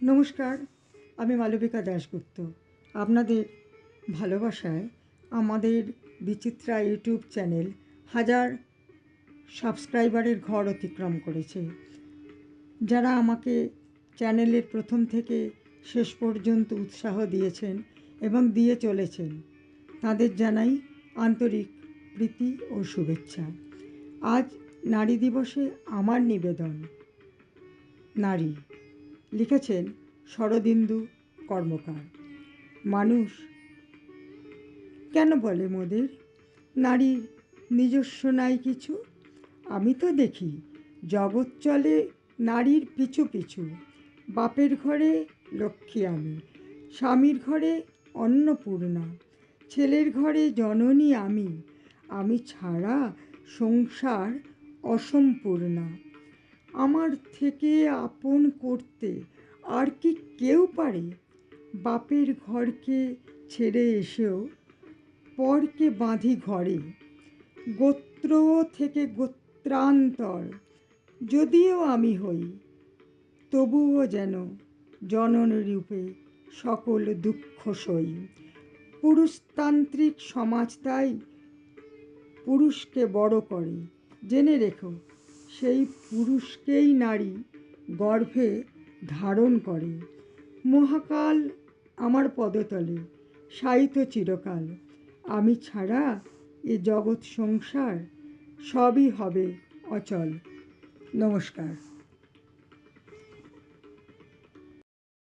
নমস্কার, আমি মালবিকা দাশগুপ্ত। আপনাদের ভালোবাসায় আমাদের বিচিত্রা ইউটিউব চ্যানেল হাজার সাবস্ক্রাইবারের ঘর অতিক্রম করেছে। যারা আমাকে চ্যানেলের প্রথম থেকে শেষ পর্যন্ত উৎসাহ দিয়েছেন এবং দিয়ে চলেছেন, তাদের জানাই আন্তরিক প্রীতি ও শুভেচ্ছা। আজ নারী দিবসে আমার নিবেদন, নারী। লিখেছেন শরদিন্দু কর্মকার। মানুষ কেন বলে মোদের? নারীর নিজস্ব নাই কিছু। আমি তো দেখি জগৎ চলে নারীর পিছু পিছু। বাপের ঘরে লক্ষ্মী আমি, স্বামীর ঘরে অন্নপূর্ণা, ছেলের ঘরে জননী আমি। আমি ছাড়া সংসার অসম্পূর্ণা। আমার থেকে আপন করতে আর কি কেউ পারে? বাপের ঘরকে ছেড়ে এসেও পরকে বাঁধি ঘরে। গোত্র থেকে গোত্রান্তর, যদিও আমি হই, তবুও যেন জনন রূপে সকল দুঃখ সই। পুরুষতান্ত্রিক সমাজ তাই পুরুষকে বড় করে। জেনে রেখো সেই পুরুষকেই নারী গর্ভে ধারণ করে। মহাকাল আমার পদতলে, সাহিত্য চিরকাল। আমি ছাড়া এ জগৎ সংসার সবই হবে অচল। নমস্কার।